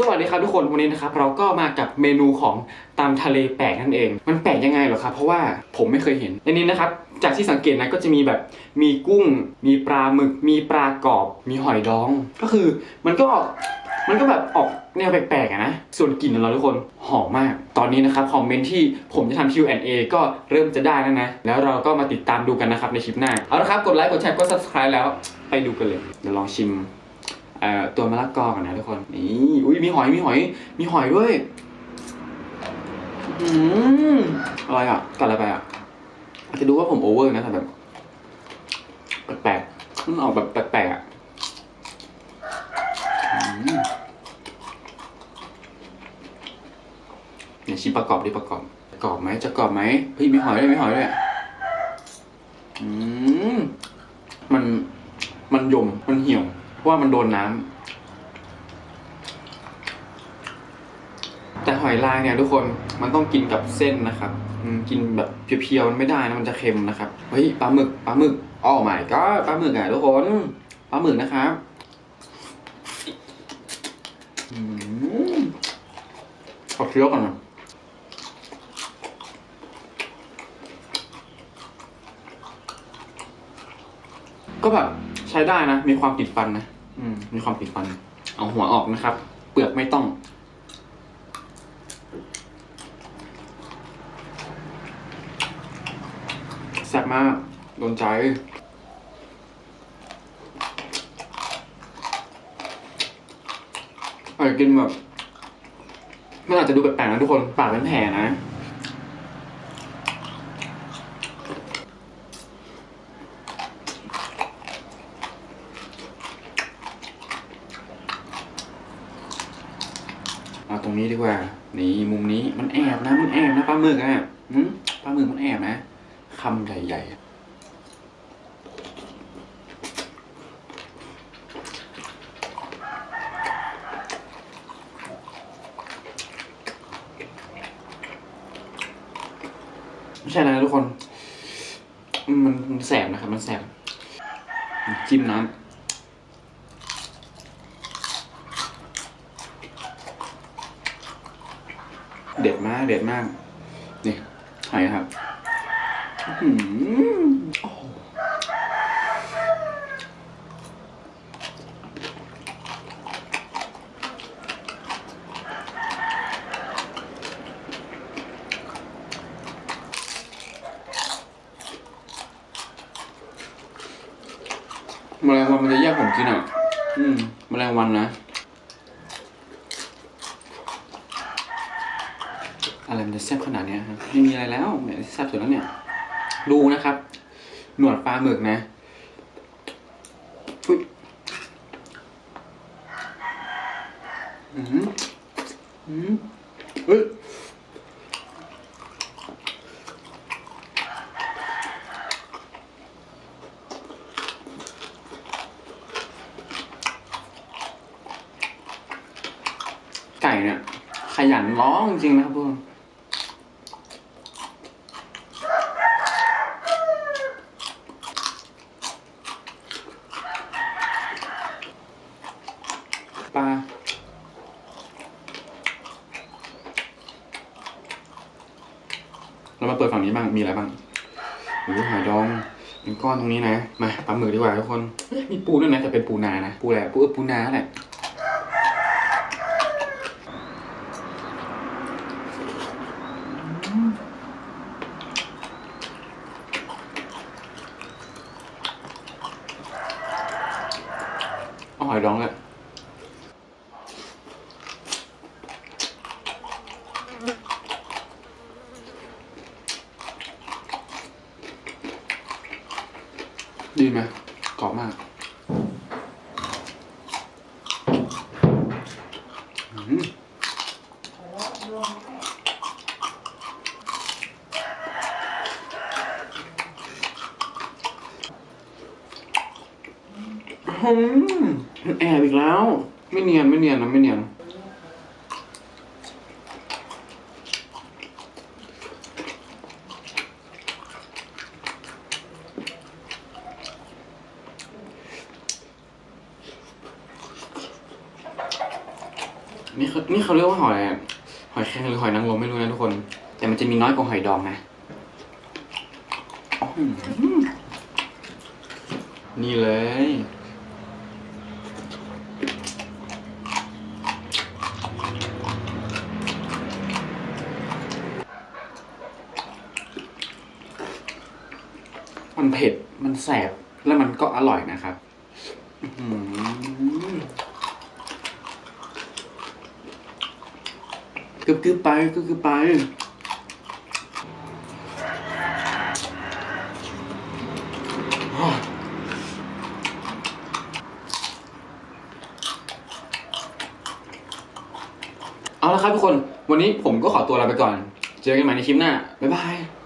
สวัสดีครับทุกคนวันนี้นะครับเราก็มากับเมนูของตามทะเลแปลกนั่นเอง มันแปลกยังไงเหรอครับเพราะว่าผมไม่เคยเห็นในนี้นะครับจากที่สังเกตนะก็จะมีแบบมีกุ้ง มีปลาหมึก มีปลากรอบ มีหอยดอง ก็คือมันก็มันก็แบบออกแนวแปลกๆอะนะส่วนกลิ่นของเราทุกคนหอมมาก ตอนนี้นะครับคอมเมนต์ที่ผมจะทำ Q&A ก็เริ่มจะได้แล้วนะ แล้วเราก็มาติดตามดูกันนะครับในคลิปหน้าเอาละครับกดไลค์กดแชร์กด subscribe แล้วไปดูกันเลยเดี๋ยวลองชิม ตัวมะละกอกันนะทุกคน นี่อุ้ยมีหอยมีหอย มีหอยด้วยอืมอะไรอะกัดอะไรไปอะอาจจะดูว่าผมโอเวอร์นะแต่แบบแปลกๆมันออกแบบแปลกๆอะเนี่ยชิมประกอบดิประกอบกรอบไหมจะกรอบไหมเฮ้ยมีหอยด้วยมีหอยด้วยอืมมันมันยมมันเหี่ยว เพราะว่ามันโดนน้ำแต่หอยลายเนี่ยทุกคนมันต้องกินกับเส้นนะครับกินแบบเพียวๆมันไม่ได้นะมันจะเค็มนะครับเฮ้ยปลาหมึกปลาหมึกอ๋อหมายก็ปลาหมึกอะทุกคนปลาหมึกนะครับอืมขอเคี้ยวก่อนนะก็แบบ ใช้ได้นะ มีความติดฟันนะอืม มีความติดฟัน เอาหัวออกนะครับ เปลือกไม่ต้อง แซ่บมาก โดนใจ อาจจะกินแบบ มันอาจจะดูแปลกๆนะทุกคน ปากเป็นแผลนะ เอาต รงนี้ดีกว่า นี่มุมนี้มันแอบนะมันแอบนะปลาหมึกอะปลาหมึกมันแอบนะคำใหญ่ๆไม่ใช่นะทุกคน มันแสบนะครับ มันแสบ จิ้มน้ำ เด็ดมากเด็ดมากนี่หอยครับแมลงวันมันจะแยกผมกินอะ อืมแมลงวันนะ อะไรมันจะแซ่บขนาดเนี้ยครับไม่มีอะไรแล้วเนี่ยแซ่บสุดแล้วเนี่ย ดูนะครับ หนวดปลาหมึกนะอุ๊ยอืมอืมเฮ้ยไก่เนี่ยขยันร้องจริงนะครับพวก ปลา เรามาเปิดฝั่งนี้บ้าง มีอะไรบ้างโอ้หอยดองเป็นก้อนตรงนี้นะ มาปลาหมึกดีกว่าทุกคน มีปูด้วยนะแต่เป็นปูนานะ ปูอะไรปูเออปูนาแหละหอยดองเลย ดีไหมกรอบมากอืมอืมแอบอีกแล้ว ไม่เนียนไม่เนียนนะไม่เนียน นี่เขานี่เขาเรียกว่าหอยอะหอยแครงหรือหอยนางรมไม่รู้นะทุกคน แต่มันจะมีน้อยกว่าหอยดองนะอื้อหือนี่เลย มันเผ็ด มันแสบ แล้วมันก็อร่อยนะครับ อื้อหือ กึบกึบไปกึบกึบไป เอาละครับทุกคน วันนี้ผมก็ขอตัวลาไปก่อน เจอกันใหม่ในคลิปหน้า บ๊ายบาย